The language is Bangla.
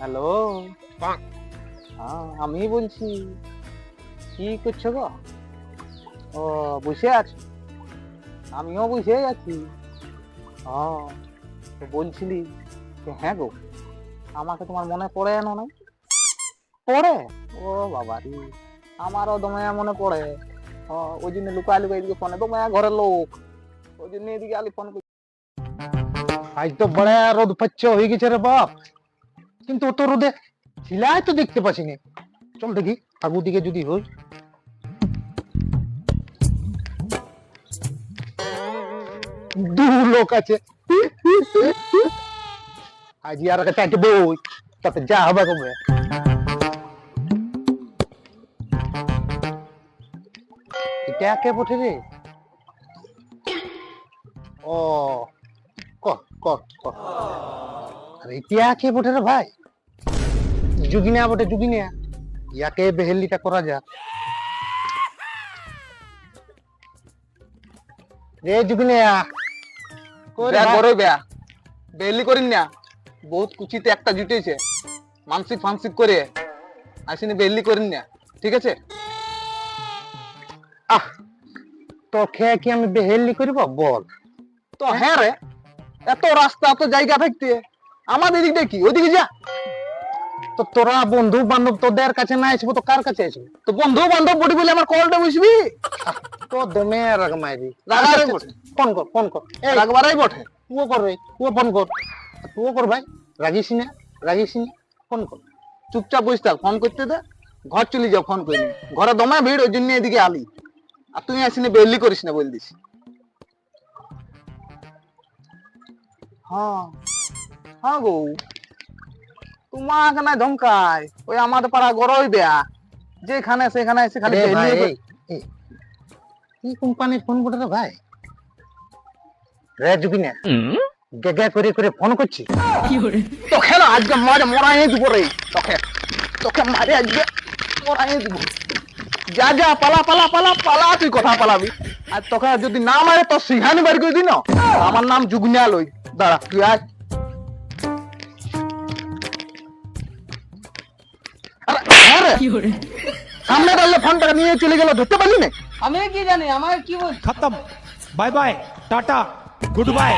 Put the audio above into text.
হ্যালো? হ্যাঁ আমি বলছি। কি করছ গো? ও বসে আছো? আমিও বসে আছি। ও তো বলছিলি যে হ্যাঁ গো আমাকে তোমার মনে পড়ে না নাই? পড়ে? ও বাবা রে আমারও দমে মনে পড়ে। ও ওই জন্য লুকাই লুকাই এদিকে ফোনে দমে ঘরের লোক। ওই জন্য এদিকে আলি ফোন করি আজ তো বড় রোদ পাচ্ছ হয়ে গেছে রে বাপ। কিন্তু অত রোদে ছিলাই তো দেখতে পাচ্ছি না চল দেখি আগু দিকে যদি হই দু লোক আছে। আজ আর একটা চাইতে বই, তাতে যা হবে কবে এটা কে বটে রে। ও কর কর কর আরে ইতিয়া কে বটে রে ভাই। যুগিনা বটে যুগিনা ইয়াকে বেহেলিটা করা যাক। রে যুগিনা কই রে বেয়া? করো বেয়া। করিন না। বহুত কুচিতে একটা জুটেছে। মানসিক ফানসিক করে। আসিনি করিন না। ঠিক আছে? আহ তো খেয়ে কি আমি বেহেলি করিব? বল। তো হ্যাঁ রে। এত রাস্তা এত জায়গা থাকতে। আমাদের দিকটা কি? ওইদিকে যা। তো তোরা বন্ধু বান্ধব তোদের কাছে না আসব তো কার কাছে আসব? তো বন্ধু বান্ধব বডি বলে আমার কলটা বুঝবি তো দমে রাগ রাগারে বটে। ফোন কর ফোন কর। এই রাগবারাই বটে। তুও কর রে তুও ফোন কর। তুও কর ভাই রাগিস না রাগিস না ফোন কর। চুপচাপ বসে থাক ফোন করতে দে। ঘর চলে যাও ফোন করিনি ঘরে দমে ভিড় ওই জন্য এদিকে আলি। আর তুই আসিনি বেলি করিস না বল দিস হ্যাঁ। হ্যাঁ গো। তোমাকে না ধমকায়। ওই আমাদের পাড়া গরই বেয়া। যেখানে সেখানে এসে খালি কি কোম্পানির ফোন করে ভাই? রে যুগিনা গেগে করে করে ফোন করছি। তোকে না আজকে মারে মরাই দিব রে। তোকে তোকে মারে আজকে মরাই দিব। যা যা পালা পালা পালা পালা তুই কথা পালাবি। আর তোকে যদি না মারে তো সিংহানি বাড়ি করে দিন আমার নাম জুগনিয়া লই দাঁড়া তুই আয়। হ্যাঁ সামনে পারলে ফোনটা নিয়ে চলে গেল ধরতে পারলি না? আমি কি জানি আমার কি বল খতম। Bye bye tata good by.